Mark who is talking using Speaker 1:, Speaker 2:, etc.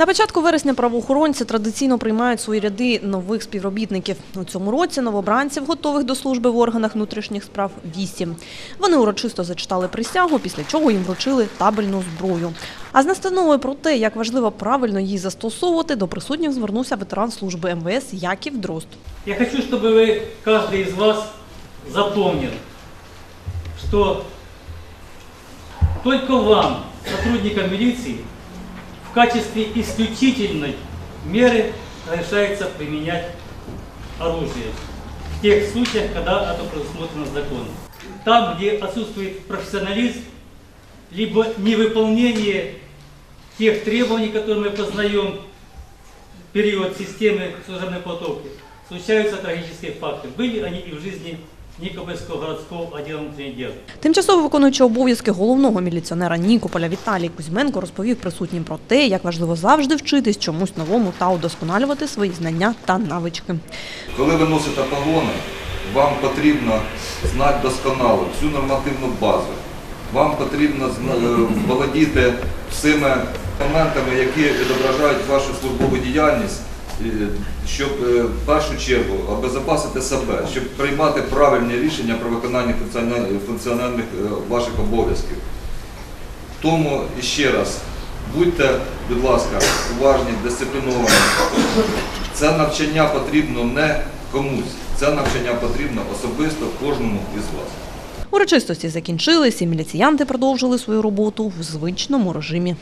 Speaker 1: На початку вересня правоохоронці традиційно приймають свої ряди нових співробітників. У цьому році новобранців, готових до служби в органах внутрішніх справ, вісім. Вони урочисто зачитали присягу, після чого їм вручили табельну зброю. А з настановою про те, як важливо правильно її застосовувати, до присутніх звернувся ветеран служби МВС Яків Дрозд.
Speaker 2: Я хочу, чтобы вы, каждый из вас запомнил, что только вам, сотрудникам милиции, в качестве исключительной меры разрешается применять оружие в тех случаях, когда это предусмотрено законом. Там, где отсутствует профессионализм, либо невыполнение тех требований, которые мы познаем в период системы служебной подготовки, случаются трагические факты. Были они и в жизни Никопольского городского отдела внутренних.
Speaker 1: Тимчасово виконуючий обов'язки головного міліціонера Нікополя Віталій Кузьменко розповів присутнім про те, як важливо завжди вчитись чомусь новому та удосконалювати свої знання та навички.
Speaker 3: Коли ви носите погони, вам потрібно знати досконало всю нормативну базу. Вам потрібно е, володіти всіми моментами, які відображають вашу службову діяльність, щоб е, в першу чергу обезопасити себе, щоб приймати правильні рішення про виконання функціональних- е, ваших обов'язків. Тому іще раз, будьте, будь ласка, уважні, дисципліновані. Це навчання потрібно не комусь, це навчання потрібно особисто кожному із вас.
Speaker 1: Урочистості закінчились, і міліціянти продовжили свою роботу в звичному режимі.